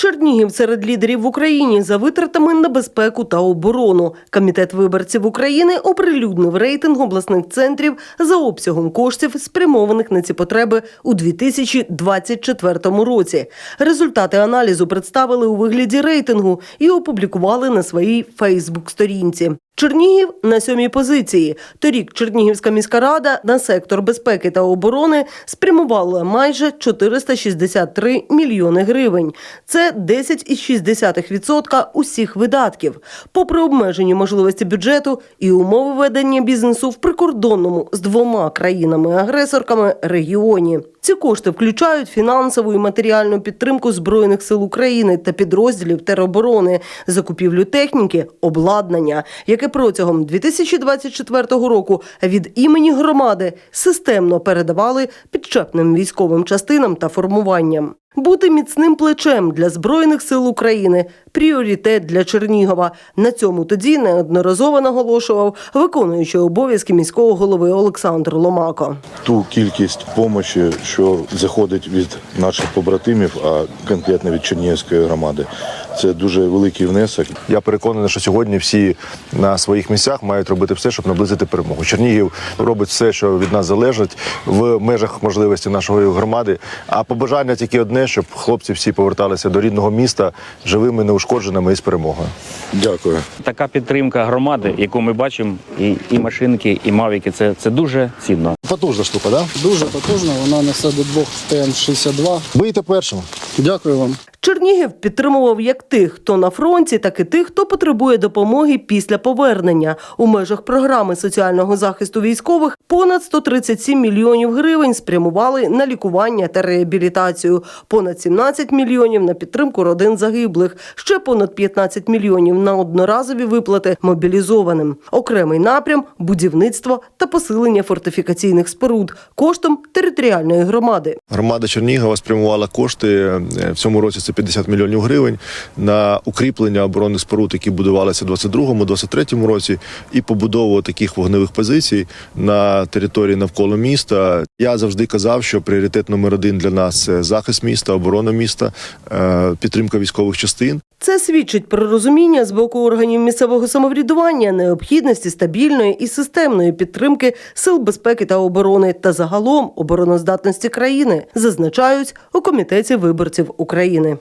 Чернігів серед лідерів в Україні за витратами на безпеку та оборону. Комітет виборців України оприлюднив рейтинг обласних центрів за обсягом коштів, спрямованих на ці потреби у 2024 році. Результати аналізу представили у вигляді рейтингу і опублікували на своїй Фейсбук-сторінці. Чернігів на сьомій позиції. Торік Чернігівська міська рада на сектор безпеки та оборони спрямувала майже 463 мільйони гривень. Це 10,6% усіх видатків. Попри обмежені можливості бюджету і умови ведення бізнесу в прикордонному з двома країнами-агресорками регіоні. Ці кошти включають фінансову і матеріальну підтримку збройних сил України та підрозділів тероборони, закупівлю техніки, обладнання, яке протягом 2024 року від імені громади системно передавали підчепним військовим частинам та формуванням. Бути міцним плечем для збройних сил України пріоритет для Чернігова. На цьому тоді неодноразово наголошував виконуючий обов'язки міського голови Олександр Ломако. ту кількість допомоги, що заходить від наших побратимів, а конкретно від Чернігівської громади. Це дуже великий внесок. Я переконаний, що сьогодні всі на своїх місцях мають робити все, щоб наблизити перемогу. Чернігів робить все, що від нас залежить в межах можливості нашої громади. А побажання тільки одне, щоб хлопці всі поверталися до рідного міста живими, неушкодженими і з перемогою. Дякую. Така підтримка громади, яку ми бачимо, і, і машинки, і мавіки, це, це дуже цінно. Потужна штука, да? Дуже потужно, вона несе до двох ТМ-62. Будете першим. Дякую вам. Чернігів підтримував як тих, хто на фронті, так і тих, хто потребує допомоги після повернення. У межах програми соціального захисту військових понад 137 мільйонів гривень спрямували на лікування та реабілітацію, понад 17 мільйонів на підтримку родин загиблих, ще понад 15 мільйонів на одноразові виплати мобілізованим. Окремий напрям будівництво та посилення фортифікаційних споруд коштом територіальної громади. Громада Чернігова спрямувала кошти в цьому році. Це 50 мільйонів гривень на укріплення оборонних споруд, які будувалися в 22-23 році, і побудову таких вогневих позицій на території навколо міста. Я завжди казав, що пріоритет номер один для нас це захист міста, оборона міста, е, підтримка військових частин. Це свідчить про розуміння з боку органів місцевого самоврядування необхідності стабільної і системної підтримки сил безпеки та оборони та загалом обороноздатності країни, зазначають у комітеті виборців України.